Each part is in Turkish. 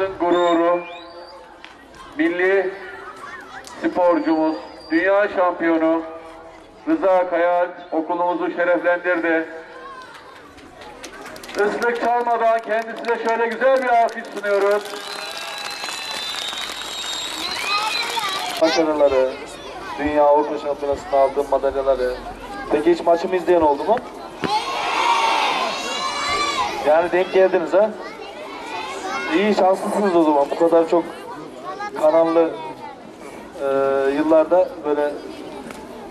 okulumuzun gururu, milli sporcumuz, dünya şampiyonu Rıza Kaya okulumuzu şereflendirdi. Islık çalmadan kendisine şöyle güzel bir alkış sunuyoruz. Başarıları, Dünya Avrupa Şampiyonası'nda aldığım madalyaları. Peki hiç maçımı izleyen oldu mu? Yani denk geldiniz ha? İyi şanslısınız o zaman. Bu kadar çok kanallı e, yıllarda böyle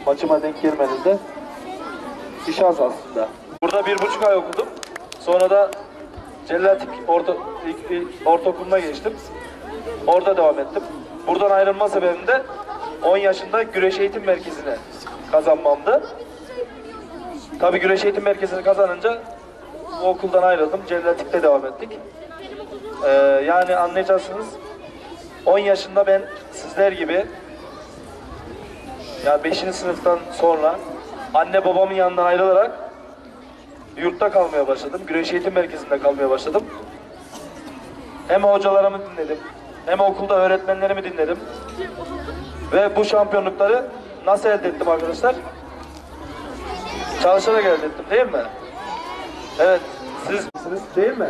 maçıma denk gelmeniz de bir şans aslında. Burada bir buçuk ay okudum. Sonra da Cellatik orta, ortaokuluna geçtim. Orada devam ettim. Buradan ayrılma sebebim de 10 yaşında güreş eğitim merkezine kazanmamdı. Tabii güreş eğitim merkezini kazanınca bu okuldan ayrıldım. Cellatik'te devam ettik. Ee, yani anlayacaksınız 10 yaşında ben sizler gibi ya 5. sınıftan sonra anne babamın yanından ayrılarak yurtta kalmaya başladım. Güreş eğitim merkezinde kalmaya başladım. Hem hocalarımı dinledim, hem okulda öğretmenlerimi dinledim. Ve bu şampiyonlukları nasıl elde ettim arkadaşlar? Çalışarak elde ettim değil mi? Evet, siz misiniz değil mi?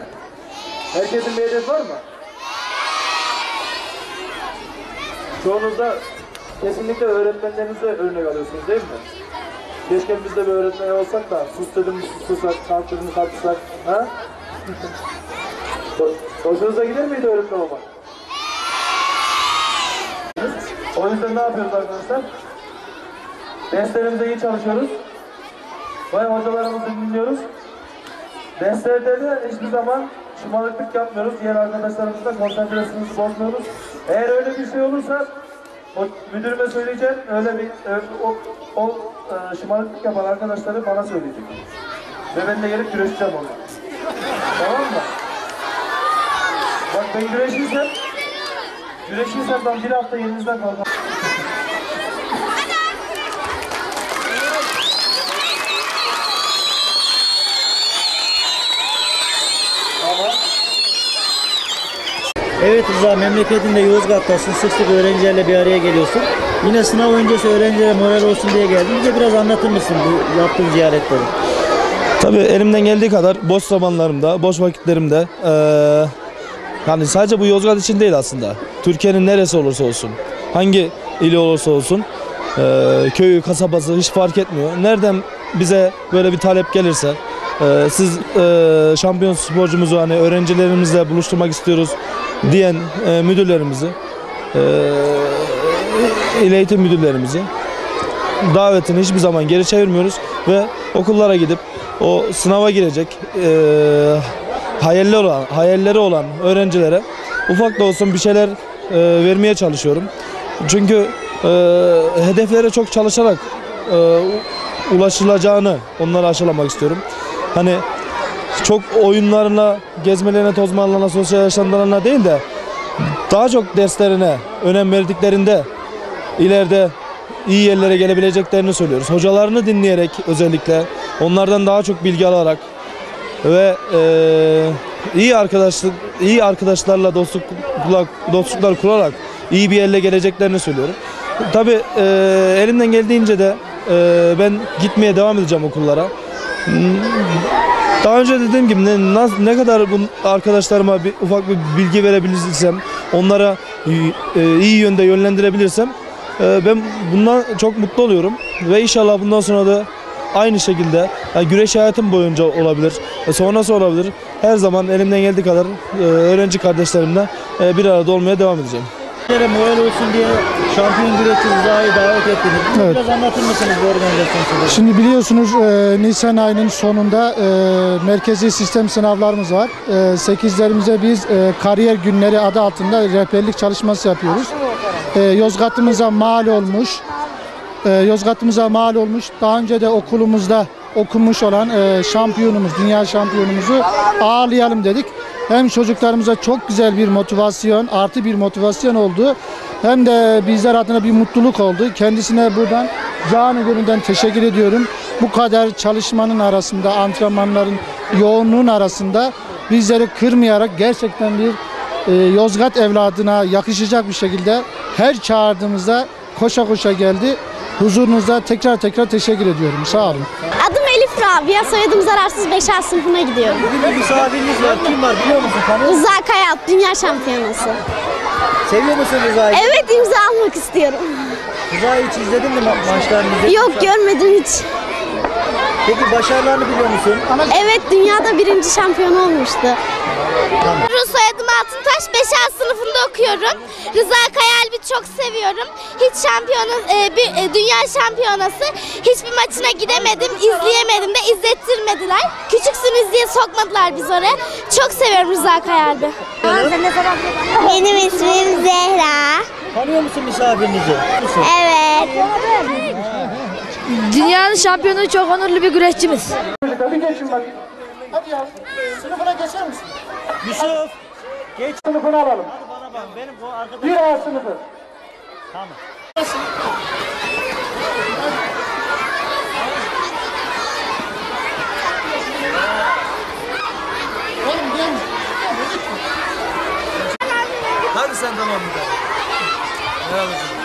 Herkesin bir hedefi var mı? Çoğunuzda kesinlikle öğretmenlerinize örnek alıyorsunuz değil mi? Keşke biz de bir öğretmen olsak da sus dedim sussak, kalk dedim kalksak. Ha? Ho- Hoşunuza gider miydi öğretmen olmak? O yüzden ne yapıyoruz arkadaşlar? Derslerimizde iyi çalışıyoruz. Ve hocalarımızı dinliyoruz. Derslerde de hiçbir zaman şımarıklık yapmıyoruz. Diğer arkadaşlarımızla konsantrasyonumuzu bozmuyoruz. Eğer öyle bir şey olursa o müdürüme söyleyeceğim. Öyle bir o, o e, şımarıklık yapan arkadaşları bana söyleyecek. Ve ben de gelip güreşeceğim onunla. tamam mı? Bak ben güreşirsem güreşirsem ben bir hafta yerinizden kalmam. Evet Rıza memleketinde Yozgat'tasın. Sık sık öğrencilerle bir araya geliyorsun. Yine sınav öncesi öğrencilere moral olsun diye geldin. Bize biraz anlatır mısın bu yaptığın ziyaretleri? Tabii elimden geldiği kadar boş zamanlarımda, boş vakitlerimde eee yani sadece bu Yozgat için değil aslında. Türkiye'nin neresi olursa olsun, hangi ili olursa olsun, eee, köyü, kasabası hiç fark etmiyor. Nereden bize böyle bir talep gelirse, eee, siz eee, şampiyon sporcumuzu hani öğrencilerimizle buluşturmak istiyoruz diyen eee, müdürlerimizi, eee il eğitim müdürlerimizi davetini hiçbir zaman geri çevirmiyoruz ve okullara gidip o sınava girecek eee hayalleri olan hayalleri olan öğrencilere ufak da olsun bir şeyler eee, vermeye çalışıyorum. Çünkü eee hedeflere çok çalışarak eee, ulaşılacağını onlara aşılamak istiyorum. Hani çok oyunlarına, gezmelerine, tozmalarına, sosyal yaşamlarına değil de daha çok derslerine önem verdiklerinde ileride iyi yerlere gelebileceklerini söylüyoruz. Hocalarını dinleyerek özellikle onlardan daha çok bilgi alarak ve eee, iyi arkadaşlık iyi arkadaşlarla dostluklar dostluklar kurarak iyi bir yerle geleceklerini söylüyorum. Tabii eee, elimden geldiğince de eee, ben gitmeye devam edeceğim okullara. Daha önce dediğim gibi ne, ne kadar bu arkadaşlarıma bir ufak bir bilgi verebilirsem, onlara e, iyi yönde yönlendirebilirsem e, ben bundan çok mutlu oluyorum ve inşallah bundan sonra da aynı şekilde yani güreş hayatım boyunca olabilir, e, sonrası olabilir. Her zaman elimden geldiği kadar e, öğrenci kardeşlerimle e, bir arada olmaya devam edeceğim. Öğrencilere moral olsun diye şampiyon güreşçi Rıza'yı davet ettiniz. Evet. Biraz anlatır mısınız bu organizasyon süreci? Şimdi biliyorsunuz e, Nisan ayının sonunda e, merkezi sistem sınavlarımız var. E, 8'lerimize biz e, kariyer günleri adı altında rehberlik çalışması yapıyoruz. E, Yozgat'ımıza mal olmuş. E, Yozgat'ımıza mal olmuş. Daha önce de okulumuzda okumuş olan e, şampiyonumuz, dünya şampiyonumuzu ağırlayalım dedik. Hem çocuklarımıza çok güzel bir motivasyon, artı bir motivasyon oldu. Hem de bizler adına bir mutluluk oldu. Kendisine buradan canı gönülden teşekkür ediyorum. Bu kadar çalışmanın arasında, antrenmanların yoğunluğun arasında bizleri kırmayarak gerçekten bir e, Yozgat evladına yakışacak bir şekilde her çağırdığımızda koşa koşa geldi. Huzurunuzda tekrar tekrar teşekkür ediyorum. Sağ olun. Adım Elif Rabia, soyadım zararsız 5A sınıfına gidiyorum. Bugün bir misafiriniz var. Kim var biliyor musun? Tanıyor musun? Rıza Kayat, dünya şampiyonası. Seviyor musun Rıza'yı? Evet imza almak istiyorum. Rıza'yı hiç izledin mi ma- maçlarını? izledin mi? Yok görmedim hiç. Peki başarılarını biliyor musun? Evet dünyada birinci şampiyon olmuştu. Rus soyadım Altıntaş, 5A sınıfında okuyorum. Rıza Kayalbi çok seviyorum. Hiç şampiyonu, e, bir e, dünya şampiyonası hiçbir maçına gidemedim, izleyemedim de izlettirmediler. Küçüksünüz diye sokmadılar biz oraya. Çok seviyorum Rıza Kayalbi. Benim ismim Zehra. Tanıyor musun misafirinizi? Musun? Evet. Dünyanın şampiyonu çok onurlu bir güreşçimiz. Bir geçin bakayım. Hadi ya. Sınıfına geçer misin? Yusuf. Geç. Sınıfını alalım. Bana bak benim bu arkadaş. Bir A sınıfı. Tamam. Hadi sen tamam bir tane. Merhaba.